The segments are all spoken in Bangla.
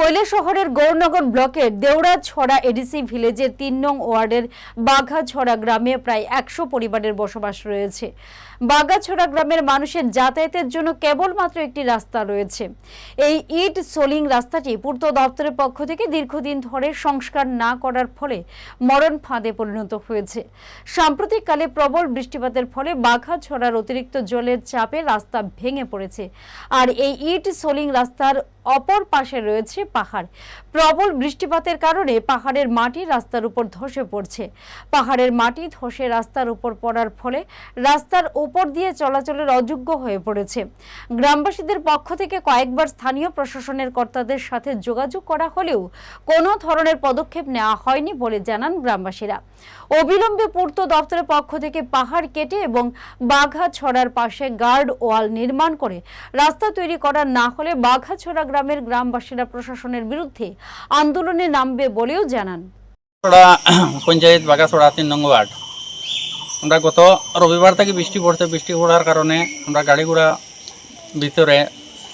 কৈলাসহরের গৌরনগর ব্লকের দেওড়াছড়া এডিসি ভিলেজের তিন নং ওয়ার্ডের বাঘাছড়া গ্রামে প্রায় একশো পরিবারের বসবাস রয়েছে। বাঘাছড়া গ্রামের মানুষের যাতায়াতের জন্য কেবলমাত্র একটি রাস্তা রয়েছে। এই ইট সোলিং রাস্তাটি পূর্ত দপ্তরের পক্ষ থেকে দীর্ঘদিন ধরে সংস্কার না করার ফলে মরণ ফাঁদে পরিণত হয়েছে। সাম্প্রতিককালে প্রবল বৃষ্টিপাতের ফলে বাঘাছড়ার অতিরিক্ত জলের চাপে রাস্তা ভেঙে পড়েছে। আর এই ইট সোলিং রাস্তার অপর পাশে রয়েছে পাহাড়। প্রবল বৃষ্টিপাতের কারণে পাহাড়ের মাটি রাস্তার উপর ধসে পড়ছে। পাহাড়ের মাটি ধসে রাস্তার উপর পড়ার ফলে রাস্তার উপর দিয়ে চলাচলের অযোগ্য হয়ে পড়েছে। গ্রামবাসীদের পক্ষ থেকে কয়েকবার স্থানীয় প্রশাসনের কর্তাদের সাথে যোগাযোগ করা হলেও কোনো ধরনের পদক্ষেপ নেওয়া হয়নি বলে জানান গ্রামবাসীরা। অবিলম্বে পূর্ত দপ্তরের পক্ষ থেকে পাহাড় কেটে এবং বাঘা ছড়ার পাশে গার্ড ওয়াল নির্মাণ করে রাস্তা তৈরি করা না হলে বাঘাছড়া গ্রামের গ্রামবাসীরা প্রশাসনের বিরুদ্ধে আন্দোলনে নামবে বলেও জানান। পঞ্চায়েত বাগাছড়া তিন নং ওয়ার্ড। আমরা গত রবিবার থেকে বৃষ্টি পড়ছে, বৃষ্টি পড়ার কারণে আমরা গাড়ি ঘোড়া ভিতরে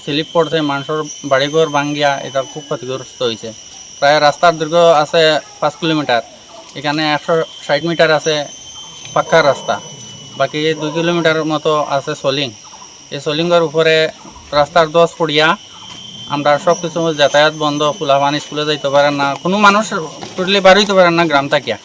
স্লিপ পড়ছে, মানুষের বাড়িঘর ভাঙ্গিয়া এটা খুব ক্ষতিগ্রস্ত হয়েছে। প্রায় রাস্তার দৈর্ঘ্য আছে পাঁচ কিলোমিটার, এখানে একশো ষাট মিটার আছে পাক্কা রাস্তা, বাকি দুই কিলোমিটার মতো আছে সলিং। এই সলিংয়ের উপরে রাস্তার দশ পড়িয়া আমরা সব কিছু যাতায়াত বন্ধ ফুলাবান স্কুলে যাইতে পারেন না, কোনো মানুষ টোটালি বার হইতে পারেন না, গ্রাম থাকিয়া।